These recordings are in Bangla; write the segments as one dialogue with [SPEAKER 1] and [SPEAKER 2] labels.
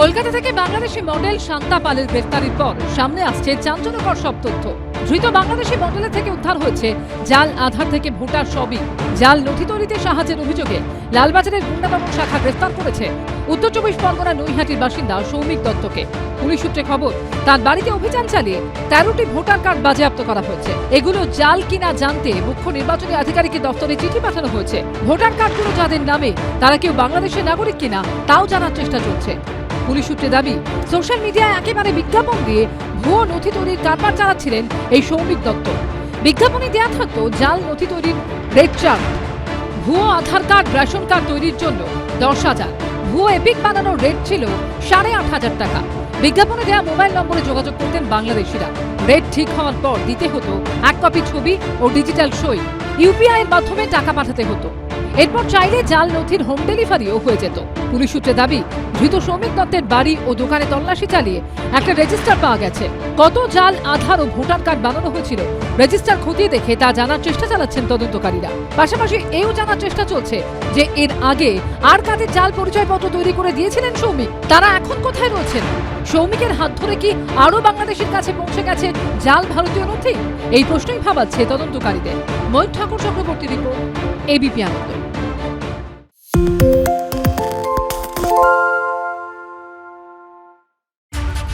[SPEAKER 1] কলকাতা থেকে বাংলাদেশি মডেল শান্তা পালের গ্রেফতারির পর সামনে আসছে চাঞ্চল্যকর সব তথ্য। ধৃত বাংলাদেশি মডেলের থেকে উদ্ধার হয়েছে জাল, আধার থেকে ভোটার সবই। জাল নথি তৈরিতে সাহায্যের অভিযোগে লালবাজারের গুন্ডাদমন শাখা গ্রেফতার করেছে। উত্তর চব্বিশ পরগনা নৈহাটির বাসিন্দা সৌমিক দত্তকে। পুলিশ সূত্রে খবর, তার বাড়িতে অভিযান চালিয়ে তেরোটি ভোটার কার্ড বাজেয়াপ্ত করা হয়েছে। এগুলো জাল কিনা জানতে মুখ্য নির্বাচনী আধিকারিকের দপ্তরে চিঠি পাঠানো হয়েছে। ভোটার কার্ডগুলো যাদের নামে, তারা কেউ বাংলাদেশের নাগরিক কিনা, তাও জানার চেষ্টা চলছে। পুলিশ সূত্রে দাবি, সোশ্যাল মিডিয়ায় একেবারে বিজ্ঞাপন দিয়ে ভুয়ো নথি তৈরির কারবার চালাচ্ছিলেন এই সৌমিক দত্ত। বিজ্ঞাপনে দেওয়া থাকতো জাল নথি তৈরির রেড চার্ট। ভুয়ো আধার কার্ড, রেশন কার্ড তৈরির জন্য দশ হাজার। ভুয়ো এপিক বানানোর রেট ছিল সাড়ে আট হাজার টাকা। বিজ্ঞাপনে দেওয়া মোবাইল নম্বরে যোগাযোগ করতেন বাংলাদেশিরা। রেট ঠিক হওয়ার পর দিতে হতো এক কপি ছবি ও ডিজিটাল সই। ইউপিআই এর মাধ্যমে টাকা পাঠাতে হতো। এরপর চাইলে জাল নথির হোম ডেলিভারিও হয়ে যেত। পুলিশ সূত্রে দাবি, ধৃত শ্রমিক দত্তের বাড়ি ও দোকানে তল্লাশি চালিয়ে একটা রেজিস্টার পাওয়া গেছে। কত জাল, আধার ও ভোটার কার্ড বানানো হয়েছিল? রেজিস্টার খতিয়ে দেখে তা জানার চেষ্টা চালাচ্ছেন তদন্তকারীরা। পাশাপাশি এও জানার চেষ্টা চলছে যে এর আগে আর কাদের জাল পরিচয়পত্র তৈরি করে দিয়েছিলেন সৌমিক তারা এখন কোথায় রয়েছেন? সৌমিকের হাত ধরে কি আরও বাংলাদেশের কাছে পৌঁছে গেছে জাল ভারতীয় নথি? এই প্রশ্নই ভাবাচ্ছে তদন্তকারীদের। Mayur Thakur Chakraborty report ABP Ananda.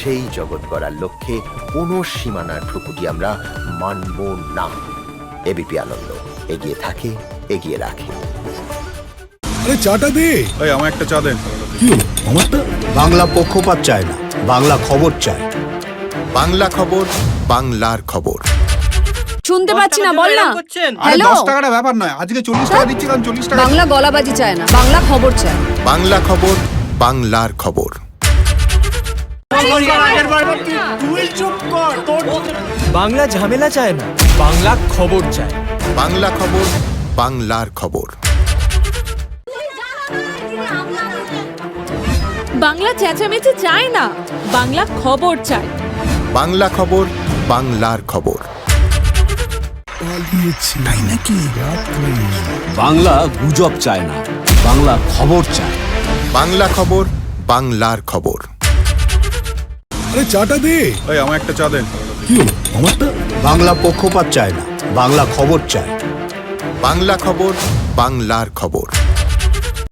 [SPEAKER 2] সেই জগৎ গড়ার লক্ষ্যে কোনো সীমানার ঠুকুটি আমরা মানব না। এবিপি আনন্দ এগিয়ে থাকে এগিয়ে রাখে।
[SPEAKER 3] আরে চাটা দে।
[SPEAKER 4] এই আমার একটা চা দেন।
[SPEAKER 3] কি আমারটা?
[SPEAKER 5] বাংলা পক্ষপাত চায় না বাংলা খবর চায়।
[SPEAKER 2] বাংলা খবর বাংলার খবর।
[SPEAKER 6] শুনতে পাচ্ছি না বল না।
[SPEAKER 4] আরে
[SPEAKER 6] হ্যালো।
[SPEAKER 4] দশ টাকাটা ব্যাপার নয়। আজকে চল্লিশ টাকা দিচ্ছিলাম চল্লিশ টাকা
[SPEAKER 6] বাংলা গলাবাজি চায় না বাংলা খবর চায়
[SPEAKER 2] বাংলা খবর বাংলার খবর।
[SPEAKER 7] বাংলা ঝামেলা চায় না বাংলা খবর চায়।
[SPEAKER 2] বাংলা খবর বাংলার খবর।
[SPEAKER 8] বাংলা চেঁচামেচি চায় না বাংলা খবর চায়।
[SPEAKER 2] বাংলা খবর বাংলার খবর।
[SPEAKER 3] তাই নাকি?
[SPEAKER 5] বাংলা গুজব চায় না বাংলা খবর চায়।
[SPEAKER 2] বাংলা খবর বাংলার খবর।
[SPEAKER 3] আরে চাটা দে।
[SPEAKER 4] এই আমার একটা চা দেন।
[SPEAKER 3] কি হলো? আমারটা?
[SPEAKER 5] বাংলা পক্ষপাত চায় না বাংলা খবর চায়।
[SPEAKER 2] বাংলা খবর বাংলার খবর।